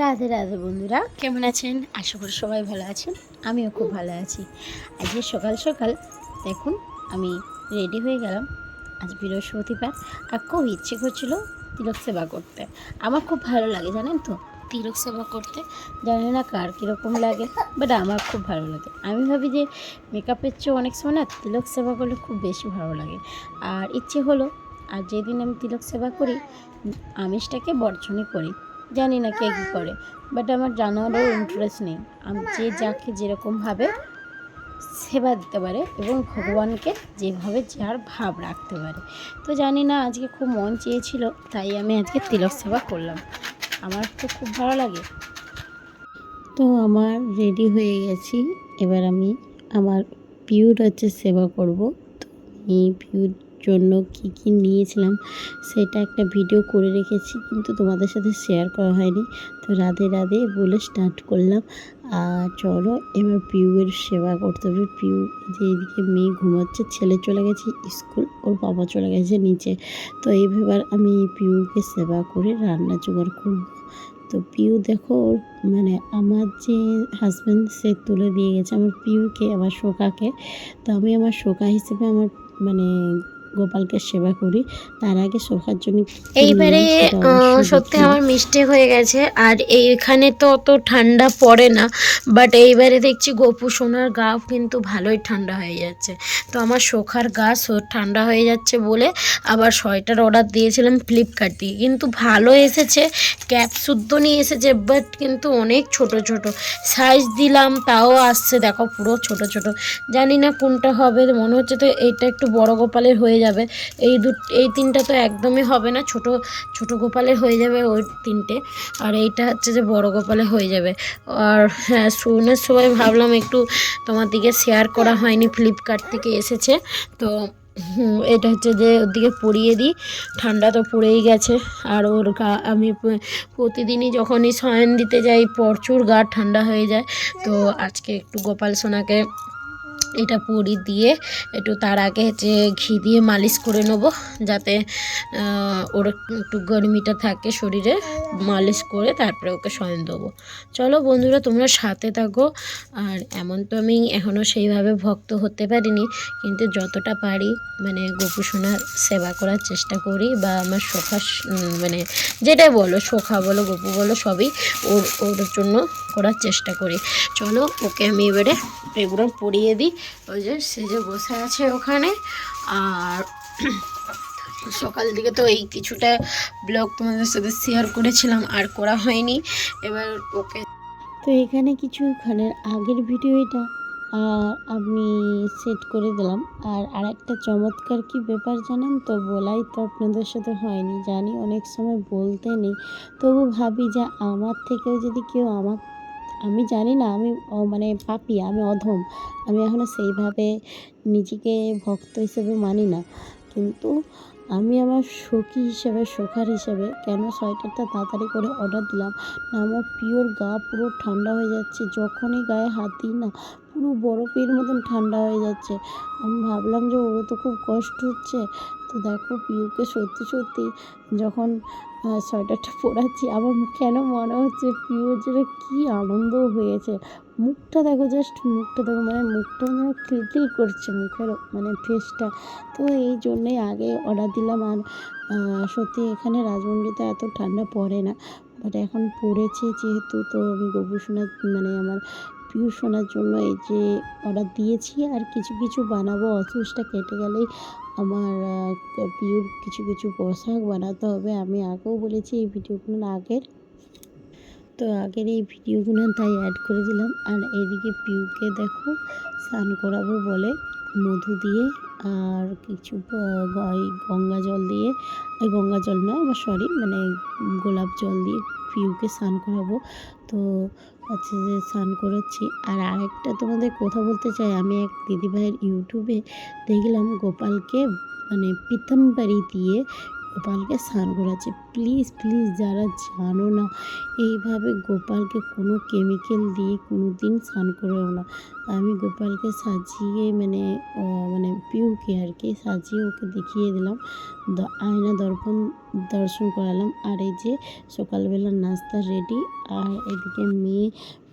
রাধে রাধে বন্ধুরা। কেমন আছেন? আশা করি সবাই ভালো আছেন। আমিও খুব ভালো আছি। আজকে সকাল সকাল দেখুন, আমি রেডি হয়ে গেলাম। আজ বৃহস্পতিবার, আর খুব ইচ্ছে করছিল তিলক সেবা করতে। আমার খুব ভালো লাগে, জানেন তো? তিলক সেবা করতে। জানি না কার কীরকম লাগে বাট আমার খুব ভালো লাগে। আমি ভাবি যে মেকআপের চেয়ে অনেক সময় না তিলক সেবা করলে খুব বেশি ভালো লাগে। আর ইচ্ছে হলো, আর যেদিন আমি তিলক সেবা করি, আমিষটাকে বর্জনই করি। জানি না কে কী করে বাট আমার জানারও ইন্টারেস্ট নেই। আমি যে যাকে যেরকমভাবে সেবা দিতে পারে এবং ভগবানকে যেভাবে যার ভাব রাখতে পারে। তো জানি না, আজকে খুব মন চেয়েছিল, তাই আমি আজকে তিলক সেবা করলাম। আমার তো খুব ভালো লাগে। তো আমার রেডি হয়ে গেছি, এবার আমি আমার পিউর হচ্ছে সেবা করব। তো আমি পিউর জন্য কি কি নিয়েছিলাম সেটা একটা ভিডিও করে রেখেছি, কিন্তু তোমাদের সাথে শেয়ার করা হয়নি। তো রাধে রাধে বলে স্টার্ট করলাম। আর চলো এবার পিউয়ের সেবা করতে হবে। পিউ যে এদিকে মেয়ে ঘুমাচ্ছে, ছেলে চলে গেছে স্কুল ওর বাবা চলে গেছে নিচে। তো এইভাবে আমি পিউকে সেবা করে রান্না জোগাড় করব। তো পিউ দেখো মানে আমার যে হাজব্যান্ড সে তুলে দিয়ে গেছে। আমার পিউকে, আমার শোকাকে। তো আমি আমার শোকা হিসেবে আমার মানে গোপালকে সেবা করি। তার আগে শোকার জন্য এইবারে সত্যি আমার মিষ্টি হয়ে গেছে। আর এইখানে তো অত ঠান্ডা পড়ে না বাট এইবারে দেখছি গোপু সোনার গা কিন্তু ভালোই ঠান্ডা হয়ে যাচ্ছে। তো আমার শোখার গা সো- ঠান্ডা হয়ে যাচ্ছে বলে আবার সোয়েটার অর্ডার দিয়েছিলাম ফ্লিপকার্ট দিয়ে। কিন্তু ভালো এসেছে ক্যাপ শুদ্ধ নিয়ে এসেছে বাট কিন্তু অনেক ছোট ছোট। সাইজ দিলাম তাও আসছে। দেখো পুরো ছোট ছোট। জানি না কোনটা হবে মনে হচ্ছে তো এইটা একটু বড় গোপালের হয়ে যাবে। এই দু, এই তিনটা তো একদমই হবে না, ছোট ছোট গোপালের হয়ে যাবে ওই তিনটে। আর এইটা হচ্ছে যে বড় গোপালে হয়ে যাবে। আর হ্যাঁ শুনের সময় ভাবলাম একটু তোমার দিকে শেয়ার করা হয়নি ফ্লিপকার্ট থেকে এসেছে। তো এটা হচ্ছে যে ওদিকে পরিয়ে দিই। ঠান্ডা তো পড়েই গেছে। আর ওর গা, আমি প্রতিদিনই যখনই শয়ন দিতে যাই, প্রচুর গা ঠান্ডা হয়ে যায়। তো আজকে একটু গোপাল সোনাকে এটা পরি দিয়ে একটু তার আগে যে ঘি দিয়ে মালিশ করে নেব, যাতে ওর একটু গরমিটা থাকে শরীরে, মালিশ করে তারপরে ওকে শয়ন দেবো। চলো বন্ধুরা, তোমরা সাথে থাকো। আর এমন তো আমি এখনও সেইভাবে ভক্ত হতে পারিনি, কিন্তু যতটা পারি মানে গোপুসোনার সেবা করার চেষ্টা করি বা আমার সখা মানে যেটাই বলো, সখা বলো, গোপু বলো, সবই ওর ওর জন্য করার চেষ্টা করি। চলো, ওকে আমি এবারে এগুলো পরিয়ে দিই। ওই যে, সে যে বসে আছে ওখানে। আর সকাল দিকে তো এই কিছুটা ব্লগ তোমাদের সাথে শেয়ার করেছিলাম, আর করা হয়নি। এবার ওকে তো এখানে কিছুক্ষণের আগের ভিডিও এটা, আর আমি সেট করে দিলাম। আর আরেকটা চমৎকার কি ব্যাপার জানেন তো? বলাই তো আপনাদের সাথে হয়নি। জানি অনেক সময় বলতে নেই। তবু ভাবি যে আমার থেকেও যদি কেউ আমার আমি জানি না, আমি মানে পাপি, আমি অধম। আমি এখনও সেইভাবে নিজেকে ভক্ত হিসেবে মানি না। কিন্তু আমি আমার সখী হিসেবে, সখার হিসেবে কেন সোয়েটারটা তাড়াতাড়ি করে অর্ডার দিলাম? না, আমার পিওর গা পুরো ঠান্ডা হয়ে যাচ্ছে, যখনই গায়ে হাত দিই না পুরো বরফের মতন ঠান্ডা হয়ে যাচ্ছে। আমি ভাবলাম যে ওরও তো খুব কষ্ট হচ্ছে। তো দেখো পিউকে সত্যি সত্যি যখন সোয়েটারটা পরাচ্ছি, আমার কেন মনে হচ্ছে পিউর যেন কী আনন্দ হয়েছে। মুখটা দেখো জাস্ট মুখটা দেখো মানে মুখটা মানে খিলখিল করছে মুখের মানে ফেসটা তো এই জন্যেই আগে অর্ডার দিলাম আর সত্যি এখানে রাজমন্ডিতে এত ঠান্ডা পড়ে না। বাট এখন পড়েছে যেহেতু, তো আমি গবু মানে আমার পিউ শোনার জন্য এই যে অর্ডার দিয়েছি আর কিছু কিছু বানাবো অসুসটা কেটে গেলেই আমার পিউর কিছু কিছু পোশাক বানাতে হবে। আমি আগেও বলেছি এই ভিডিওগুলো আগের, তো আগের এই ভিডিওগুলো তাই অ্যাড করে দিলাম। আর এদিকে পিউকে দেখো, স্নান করাবো বলে মধু দিয়ে আর কিছু গঙ্গা জল দিয়ে গঙ্গা জল না সরি মানে গোলাপ জল দিয়ে পিউকে স্নান করাবো। তো হচ্ছে যে স্নান করাচ্ছি। আর আরেকটা তোমাদের কথা বলতে চাই, আমি এক দিদিভাইয়ের ইউটিউবে দেখলাম গোপালকে মানে পিতাম্বারি দিয়ে গোপালকে স্নান করাচ্ছে। প্লিজ প্লিজ, যারা জানো না, এইভাবে গোপালকে কোনো কেমিক্যাল দিয়ে কোনো দিন স্নান করেও না। আমি গোপালকে সাজিয়ে মানে মানে পিউকে আর কি সাজিয়ে ওকে দেখিয়ে দিলাম। আয়না দর্পণ, দর্শন করালাম। আর এই যে সকালবেলা নাস্তা রেডি আর এদিকে মেয়ে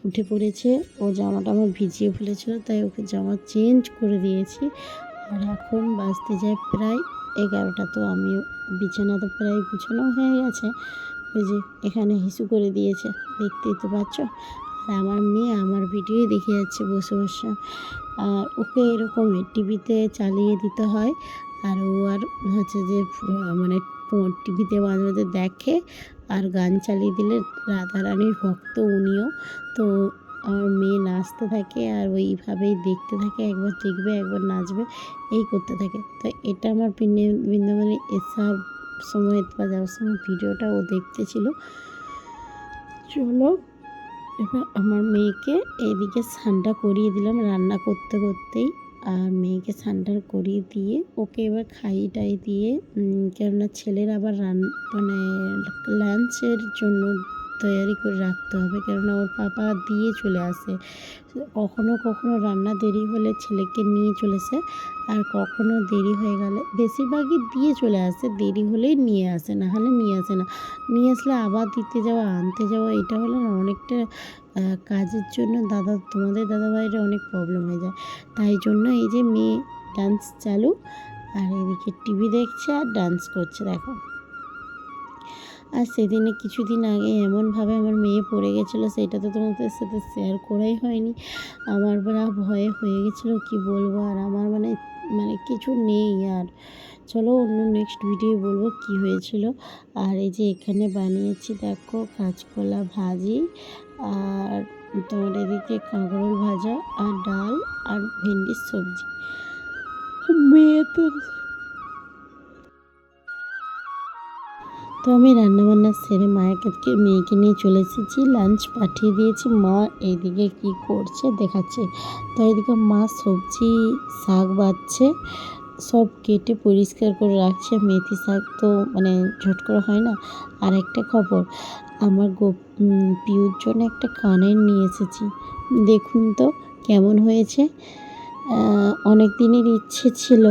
উঠে পড়েছে। ও জামাটা আমার ভিজিয়ে ফেলেছিল, তাই ওকে জামা চেঞ্জ করে দিয়েছি। আর এখন বাঁচতে যায় প্রায় এগারোটা তো আমি বিছানা তো প্রায় গুছানো হয়ে গেছে। ওই যে এখানে হিসু করে দিয়েছে, দেখতেই তো পাচ্ছ। আর আমার মেয়ে আমার ভিডিওই দেখে যাচ্ছে বসে বসে। আর ওকে এরকমই টিভিতে চালিয়ে দিতে হয়। আর ও আর হচ্ছে যে মানে টিভিতে মাঝে মাঝে দেখে আর গান চালিয়ে দিলে রাধারানীর ভক্ত উনিও। তো আমার মেয়ে নাচতে থাকে আর ওইভাবেই দেখতে থাকে, একবার দেখবে, একবার নাচবে, এই করতে থাকে। তো এটা আমার বৃন্দা- বৃন্দাবনে এসার সময় বা যাওয়ার সময় ভিডিওটা ও দেখতেছিল। চলো, এবার আমার মেয়েকে এইদিকে স্নানটা করিয়ে দিলাম রান্না করতে করতেই। আর মেয়েকে স্নানটা করিয়ে দিয়ে ওকে এবার খাইয়ে টাই দিয়ে কেননা ছেলের আবার রান মানে লাঞ্চের জন্য তৈয়ারি করে রাখতে হবে কেননা ওর পাপা দিয়ে চলে আসে। কখনো কখনো রান্না দেরি হলে ছেলেকে নিয়ে চলেছে আর কখনো দেরি হয়ে গেলে বেশিরভাগই দিয়ে চলে আসে, দেরি হলেই নিয়ে আসে না হলে নিয়ে আসে না। নিয়ে আসলে আবার দিতে যাওয়া, আনতে যাওয়া, এটা হলো না, অনেকটা কাজের জন্য দাদা, তোমাদের দাদাভাইরা অনেক প্রবলেম হয়ে যায়। তাই জন্য এই যে মেয়ে ডান্স চালু, আর এদিকে টিভি দেখছে আর ডান্স করছে, দেখো। আর সেদিনে কিছুদিন আগে এমনভাবে আমার মেয়ে পড়ে গেছিল, সেটা তো তোমাদের সাথে শেয়ার করাই হয়নি। আমার বড় ভয়ে হয়ে গেছিল, কি বলব? আর আমার মানে মানে কিছু নেই আর। চলো অন্য নেক্সট ভিডিও বলব কি হয়েছিল। আর এই যে এখানে বানিয়েছি, দেখো কাঁচকলা ভাজি, আর তোমার এদিকে কাঁকরোল ভাজা, আর ডাল, আর ভেন্ডির সবজি। মেয়ে তো তো আমি রান্নাবান্না সেরে মায়ের মায়াকে মেয়েকে নিয়ে চলে এসেছি। লাঞ্চ পাঠিয়ে দিয়েছি। মা এইদিকে কি করছে দেখাচ্ছে। তো এইদিকে মা সবজি শাক বাচ্ছে সব কেটে পরিষ্কার করে রাখছে। মেথি শাক তো মানে ঝট করে হয় না। আর একটা খবর আমার গো উম, পিউর জন্য একটা কানের নিয়ে এসেছি। দেখুন তো কেমন হয়েছে। অনেক দিনের ইচ্ছে ছিল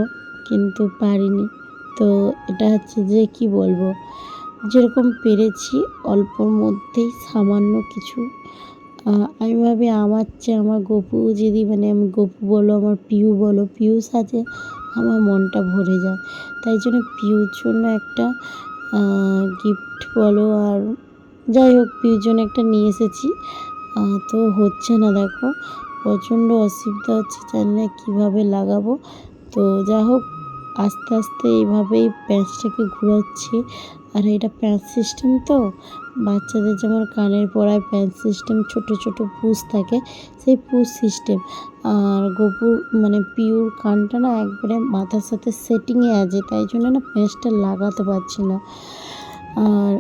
কিন্তু পারিনি। তো এটা হচ্ছে যে কি বলব? যেরকম পেরেছি, অল্পর মধ্যেই সামান্য কিছু। আমি ভাবি আমার চেয়ে আমার গপু যদি মানে আমি গপু বলো, আমার পিউ বলো পিউ সাজে আমার মনটা ভরে যায়। তাই জন্য পিউর জন্য একটা গিফট বলো আর যাই হোক, পিউর জন্য একটা নিয়ে এসেছি। তো হচ্ছে না দেখো, প্রচণ্ড অসুবিধা হচ্ছে, জানি না কীভাবে লাগাবো। তো যা হোক আস্তে আস্তে এইভাবেই প্যাঁচটাকে ঘোরাচ্ছি। আর এটা প্যাঁচ সিস্টেম তো? বাচ্চাদের যেমন কানের পড়ায় প্যাঁচ সিস্টেম, ছোট ছোট পুষ থাকে, সেই পুষ সিস্টেম। আর গোপুর মানে পিউর কানটা না একবারে মাথার সাথে সেটিংয়ে আছে, তাই জন্য না প্যাঁচটা লাগাতে পারছি না। আর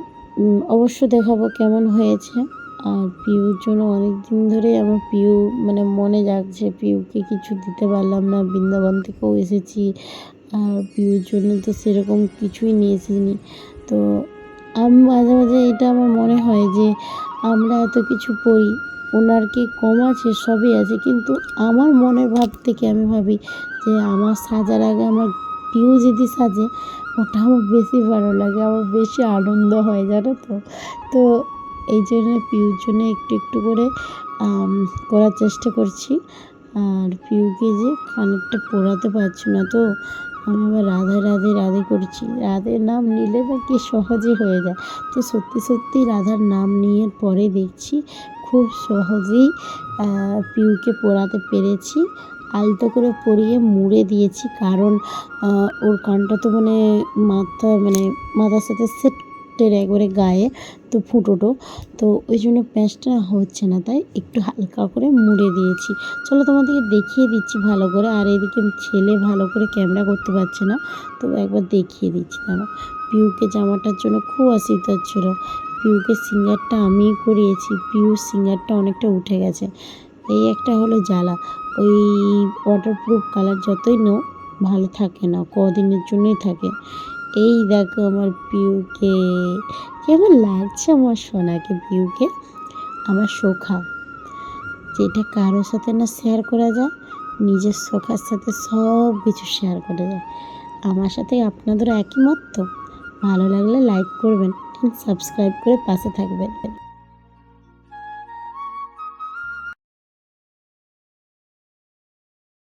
অবশ্য দেখাবো কেমন হয়েছে। আর পিউর জন্য অনেক দিন ধরে আমার পিউ মানে মনে জাগছে, পিউকে কিছু দিতে পারলাম না, বৃন্দাবন থেকেও এসেছি। আর পিউর জন্য তো সেরকম কিছুই নিয়ে এসেছিনি। তো আমি, মাঝে মাঝে এটা আমার মনে হয় যে আমরা এত কিছু পড়ি ওনার কি কম আছে? সবই আছে। কিন্তু আমার মনের ভাব থেকে আমি ভাবি যে আমার সাজার আগে আমার পিউ যদি সাজে, ওটা আমার বেশি ভালো লাগে, আমার বেশি আনন্দ হয়, জানো তো? তো এই জন্য পিউর জন্য একটু একটু করে করার চেষ্টা করছি। আর পিউকে যে কানেরটা পরাতে পারছি না তো আমি আবার রাধে রাধে রাধে করছি। রাধের নাম নিলে না কি সহজে হয়ে যায়? তো সত্যি সত্যি রাধার নাম নিয়ে পরে দেখছি। খুব সহজেই পিউকে পড়াতে পেরেছি। আলতো করে পরিয়ে মুড়ে দিয়েছি। কারণ ওর কানটা তো মানে মাথা মানে মাথার সাথে সেটের একবারে গায়ে তো ফুটোটো। তো ওই জন্য প্যাঁচটা হচ্ছে না, তাই একটু হালকা করে মুড়ে দিয়েছি। চলো তোমাদেরকে দেখিয়ে দিচ্ছি ভালো করে। আর এদিকে ছেলে ভালো করে ক্যামেরা করতে পারছে না, তো একবার দেখিয়ে দিচ্ছি। দাঁড়াও, পিউকে জামাটার জন্য খুব অসুবিধা হচ্ছিল। পিউকে সিঙ্গারটা আমিই করিয়েছি পিউর সিঙ্গারটা অনেকটা উঠে গেছে। এই একটা হলো জ্বালা। ওই ওয়াটারপ্রুফ কালার যতই নাও, ভালো থাকে না, কদিনের জন্যই থাকে। এই দেখো আমার পিউকে। কেমন লাগছে আমার সোনাকে পিউকে? আমার সোখা। যেটা কারোর সাথে না শেয়ার করা যায়, নিজের সোখার সাথে সব কিছু শেয়ার করা যায়। আমার সাথে আপনাদেরও একই মত। তো ভালো লাগলে লাইক করবেন সাবস্ক্রাইব করে পাশে থাকবেন।